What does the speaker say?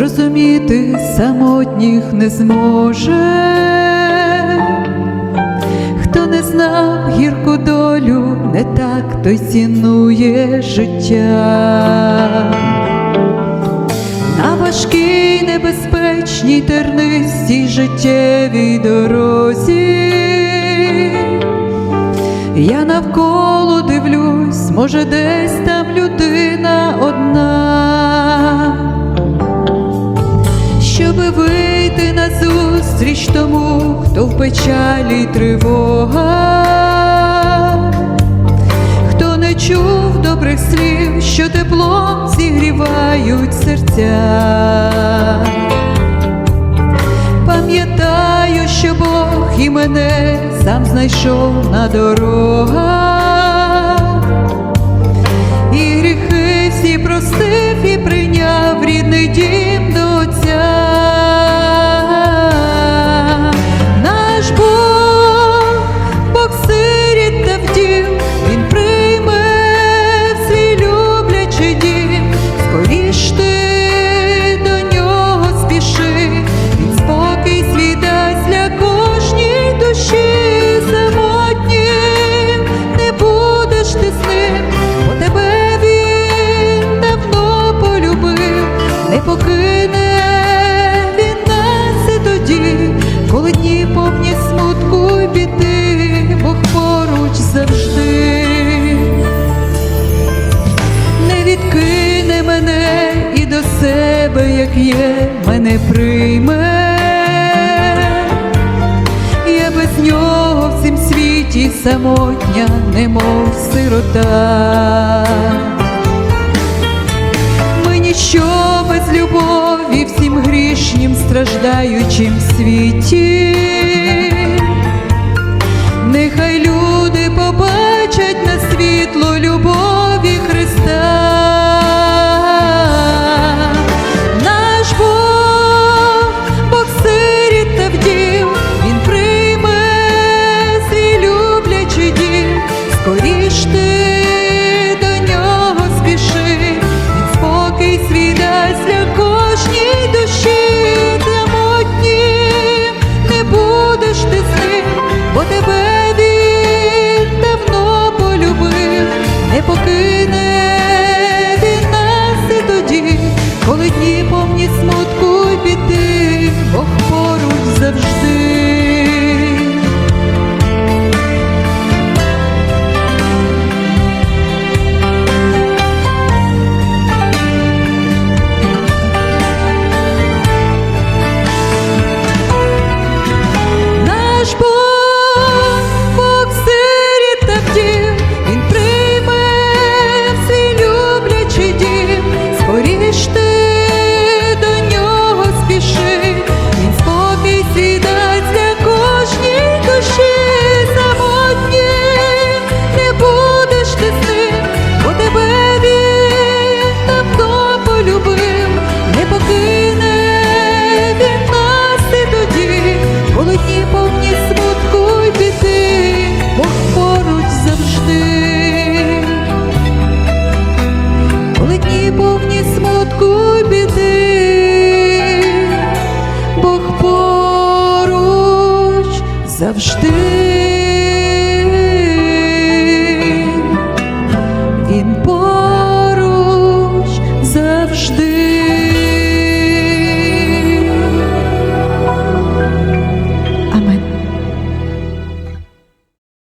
зрозуміти самотніх не зможе, хто не знав гірку долю, не так той цінує життя. На важкій небезпечній тернистій життєвій дорозі. Я навколо дивлюсь, може, десь вийти на зустріч тому, хто в печалі й тривога, хто не чув добрих слів, що теплом зігрівають серця. Пам'ятаю, що Бог і мене сам знайшов на дорогах, не покине він нас і тоді, коли дні повні смутку й біди, Бог поруч завжди не відкине мене і до себе, як є, мене прийме. Я без нього в цім світі самотня, немов сирота. Ніщо без любові всім грішнім страждаючим світі. Нехай люди побачать на світло любові Христа. Наш Він прийме свій люблячий дім, скоріш не завжди.